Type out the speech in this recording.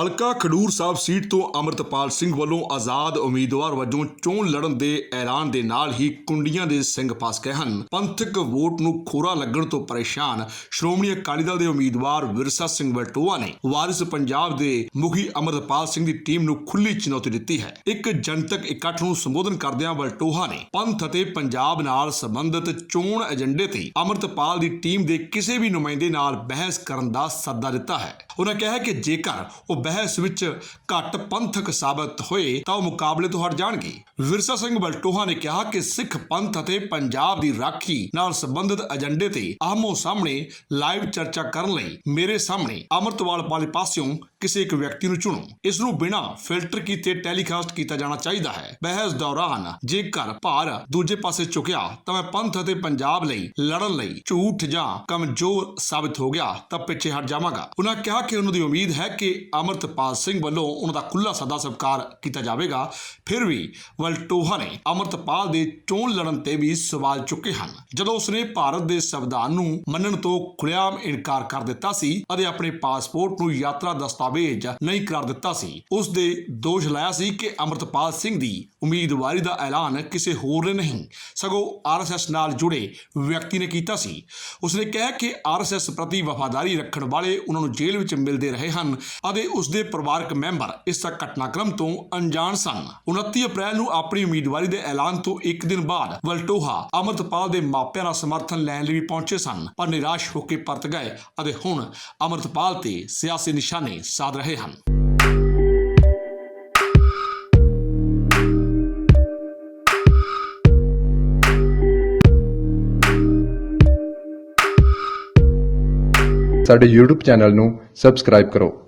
ਹਲਕਾ ਖਡੂਰ ਸਾਹਿਬ ਸੀਟ ਤੋਂ ਅਮਰਤਪਾਲ ਸਿੰਘ ਵੱਲੋਂ ਆਜ਼ਾਦ ਉਮੀਦਵਾਰ ਵਜੋਂ ਚੋਣ ਲੜਨ ਦੇ ਐਲਾਨ ਦੇ ਨਾਲ ਹੀ ਕੁੰਡੀਆਂ ਦੇ ਸਿੰਘ ਫਸ ਗਏ ਹਨ। ਪੰਥਕ ਵੋਟ ਨੂੰ ਖੋਰਾ ਲੱਗਣ ਤੋਂ ਪਰੇਸ਼ਾਨ ਸ਼੍ਰੋਮਣੀ ਅਕਾਲੀ ਦਲ ਦੇ ਉਮੀਦਵਾਰ ਵਿਰਸਾ ਸਿੰਘ ਵਲਟੋਆ ਨੇ ਵਾਰਿਸ ਪੰਜਾਬ ਦੇ ਮੁਖੀ ਅਮਰਤਪਾਲ ਸਿੰਘ ਦੀ ਟੀਮ ਨੂੰ ਖੁੱਲੀ ਚੁਣੌਤੀ ਦਿੱਤੀ ਹੈ। ਇੱਕ ਜਨਤਕ ਇਕੱਠ ਨੂੰ ਸੰਬੋਧਨ ਕਰਦਿਆਂ ਵਲਟੋਹਾ ਨੇ ਪੰਥ ਅਤੇ ਪੰਜਾਬ ਨਾਲ ਸੰਬੰਧਿਤ ਚੋਣ ਏਜੰਡੇ ਤੇ ਅਮਰਤਪਾਲ ਦੀ ਟੀਮ ਦੇ ਕਿਸੇ ਵੀ ਨੁਮਾਇੰਦੇ ਨਾਲ ਬਹਿਸ ਕਰਨ ਦਾ ਸੱਦਾ ਦਿੱਤਾ ਹੈ। ਉਹਨਾਂ ਕਿਹਾ ਕਿ ਜੇਕਰ ਉਹ ਬਹਿਸ ਵਿੱਚ ਘੱਟ ਪੰਥਕ ਸਾਬਤ ਹੋਏ ਤਾਂ ਉਹ ਮੁਕਾਬਲੇ ਤੋਂ ਹਟ ਜਾਣਗੇ। ਵਿਰਸਾ ਸਿੰਘ ਬਲਟੋਹਾ ਨੇ ਕਿਹਾ ਕਿ ਸਿੱਖ ਪੰਥ ਅਤੇ ਪੰਜਾਬ ਦੀ ਰਾਖੀ ਨਾਲ ਸੰਬੰਧਿਤ ਏਜੰਡੇ ਤੇ ਆਹਮੋ ਸਾਹਮਣੇ ਲਾਈਵ ਚਰਚਾ ਕਰਨ ਲਈ ਮੇਰੇ ਸਾਹਮਣੇ ਅਮਰਤਵਾਲ ਵਾਲੇ ਪਾਸਿਓਂ ਕਿਸੇ ਇੱਕ ਵਿਅਕਤੀ ਨੂੰ ਚੁਣੋ। ਇਸ ਨੂੰ ਬਿਨਾਂ ਫਿਲਟਰ ਕੀਤੇ ਟੈਲੀਕਾਸਟ ਕੀਤਾ ਜਾਣਾ ਚਾਹੀਦਾ ਹੈ। ਬਹਿਸ ਦੌਰਾਨ ਜੇਕਰ ਭਾਰ ਦੂਜੇ ਪਾਸੇ ਝੁਕਿਆ, ਤਾਂ ਮੈਂ ਪੰਥ ਅਤੇ ਪੰਜਾਬ ਲਈ ਲੜਨ ਲਈ ਝੂਠ ਜਾਂ ਕਮਜ਼ੋਰ ਸਾਬਿਤ ਹੋ ਗਿਆ ਤਾਂ ਪਿੱਛੇ ਹਟ ਜਾਵਾਂਗਾ। ਉਹਨਾਂ ਕਿਹਾ ਕਿ ਉਹਨਾਂ ਦੀ ਉਮੀਦ ਹੈ ਕਿ ਅਮਰਤਪਾਲ ਸਿੰਘ ਵੱਲੋਂ ਉਹਨਾਂ ਦਾ ਖੁੱਲਾ ਸਦਾ ਸਤਿਕਾਰ ਕੀਤਾ ਜਾਵੇਗਾ। ਫਿਰ ਵੀ ਵਲਟੋਹਾ ਨੇ ਅਮਰਤਪਾਲ ਦੇ ਚੋਣ ਲੜਨ ਤੇ ਵੀ ਸਵਾਲ ਚੁੱਕੇ ਹਨ। ਜਦੋਂ ਉਸਨੇ ਭਾਰਤ ਦੇ ਸੰਵਿਧਾਨ ਨੂੰ ਮੰਨਣ ਤੋਂ ਖੁੱਲ੍ਹੇਆਮ ਇਨਕਾਰ ਕਰ ਦਿੱਤਾ ਸੀ, ਅਤੇ ਆਪਣੇ ਪਾਸਪੋਰਟ ਨੂੰ ਯਾਤਰਾ ਦਸਤਾਵੇਜ਼ ਨਹੀਂ ਕਰਾਰ ਦਿੱਤਾ ਸੀ। ਉਸ ਦੇ ਦੋਸ਼ ਲਾਇਆ ਸੀ ਕਿ ਅਮਰਤਪਾਲ ਸਿੰਘ ਦੀ ਉਮੀਦਵਾਰੀ ਦਾ ਐਲਾਨ ਕਿਸੇ ਹੋਰ ਨੇ ਨਹੀਂ, ਸਗੋਂ ਆਰਐਸਐਸ ਨਾਲ ਜੁੜੇ ਵਿਅਕਤੀ ਨੇ ਕੀਤਾ ਸੀ। ਉਸਨੇ ਕਿਹਾ ਕਿ ਆਰਐਸਐਸ ਪ੍ਰਤੀ ਵਫਾਦਾਰੀ ਰੱਖਣ ਵਾਲੇ ਉਹਨਾਂ ਨੂੰ ਜੇਲ੍ਹ ਵਿੱਚ ਮਿਲਦੇ ਰਹੇ ਹਨ ਅਤੇ ਉਸਦੇ ਪਰਿਵਾਰਕ ਮੈਂਬਰ ਇਸ ਘਟਨਾਕ੍ਰਮ ਤੋਂ ਅਣਜਾਣ ਸਨ। 29 ਅਪ੍ਰੈਲ ਨੂੰ ਆਪਣੀ ਉਮੀਦਵਾਰੀ ਦੇ ਐਲਾਨ ਤੋਂ ਇੱਕ ਦਿਨ ਬਾਅਦ ਵਲਟੋਹਾ ਅਮਰਤਪਾਲ ਦੇ ਮਾਪਿਆਂ ਦਾ ਸਮਰਥਨ ਲੈਣ ਲਈ ਵੀ ਪਹੁੰਚੇ ਸਨ, ਪਰ ਨਿਰਾਸ਼ ਹੋ ਕੇ ਪਰਤ ਗਏ ਅਤੇ ਹੁਣ ਅਮਰਤਪਾਲ ਤੇ ਸਿਆਸੀ ਨਿਸ਼ਾਨੇ ਸਾਧ ਰਹੇ ਹਨ ਸਾਡੇ YouTube ਚੈਨਲ ਨੂੰ ਸਬਸਕ੍ਰਾਈਬ ਕਰੋ।